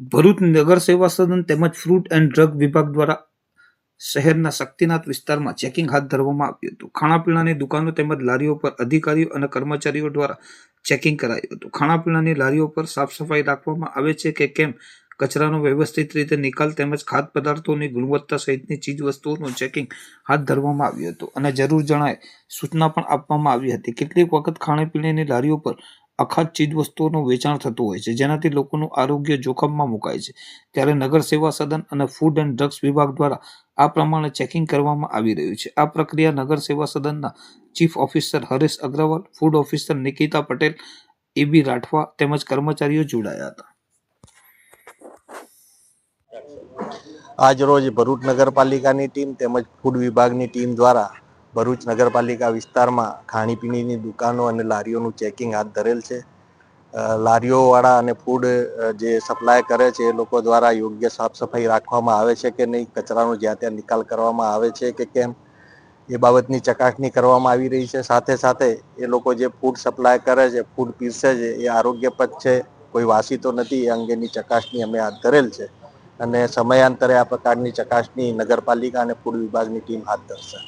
ભરૂચ નગર સેવા સદન તેમજ ફ્રૂટ એન્ડ ડ્રગ વિભાગ દ્વારા શહેરના શક્તિનાથ વિસ્તારમાં ચેકિંગ હાથ ધરવામાં આવ્યું હતું. ખાણાપીણાની દુકાનો તેમજ લારીઓ પર અધિકારીઓ અને કર્મચારીઓ દ્વારા ચેકિંગ કરાયું હતું. ખાણાપીણાની લારીઓ પર સાફ સફાઈ રાખવામાં આવે છે કે કેમ? કચરાનો વ્યવસ્થિત રીતે નિકાલ તેમજ ખાદ્ય પદાર્થોની ગુણવત્તા સહિતની ચીજ વસ્તુઓનું ચેકિંગ હાથ ધરવામાં આવ્યું હતું. અને જરૂર જણાય સૂચના પણ આપવામાં આવી હતી. કેટલીક વખત ખાણીપીણીની લારીઓ પર અખાદ્ય ચીજવસ્તુઓનું વેચાણ થતું હોય છે, જેનાથી લોકોનું આરોગ્ય જોખમમાં મુકાય છે. ત્યારે નગર સેવા સદન અને ફૂડ એન્ડ ડ્રગ્સ વિભાગ દ્વારા આ પ્રમાણે ચેકિંગ કરવામાં આવી રહ્યું છે. આ પ્રક્રિયા નગર સેવા સદનના chief officer Haresh Agarwal food officer Nikita Patel A B Rathwa તેમજ કર્મચારીઓ જોડાયા હતા. આજરોજ ભરૂચ નગરપાલિકાની ટીમ તેમજ ફૂડ વિભાગની ટીમ દ્વારા ભરૂચ નગરપાલિકા વિસ્તારમાં ખાણીપીણીની દુકાનો અને લારીઓનું ચેકિંગ હાથ ધરેલ છે. લારીઓવાળા અને ફૂડ જે સપ્લાય કરે છે એ લોકો દ્વારા યોગ્ય સાફ સફાઈ રાખવામાં આવે છે કે નહીં? કચરાનો જ્યાં ત્યાં નિકાલ કરવામાં આવે છે કે કેમ? એ બાબતની ચકાસણી કરવામાં આવી રહી છે. સાથે સાથે એ લોકો જે ફૂડ સપ્લાય કરે છે ફૂડ પીરસે છે, એ આરોગ્યપ્રદ છે. કોઈ વાસી તો નથી, એ અંગેની ચકાસણી અમે હાથ ધરેલ છે. અને સમયાંતરે આ પ્રકારની ચકાસણી નગરપાલિકા અને ફૂડ વિભાગની ટીમ હાથ ધરશે.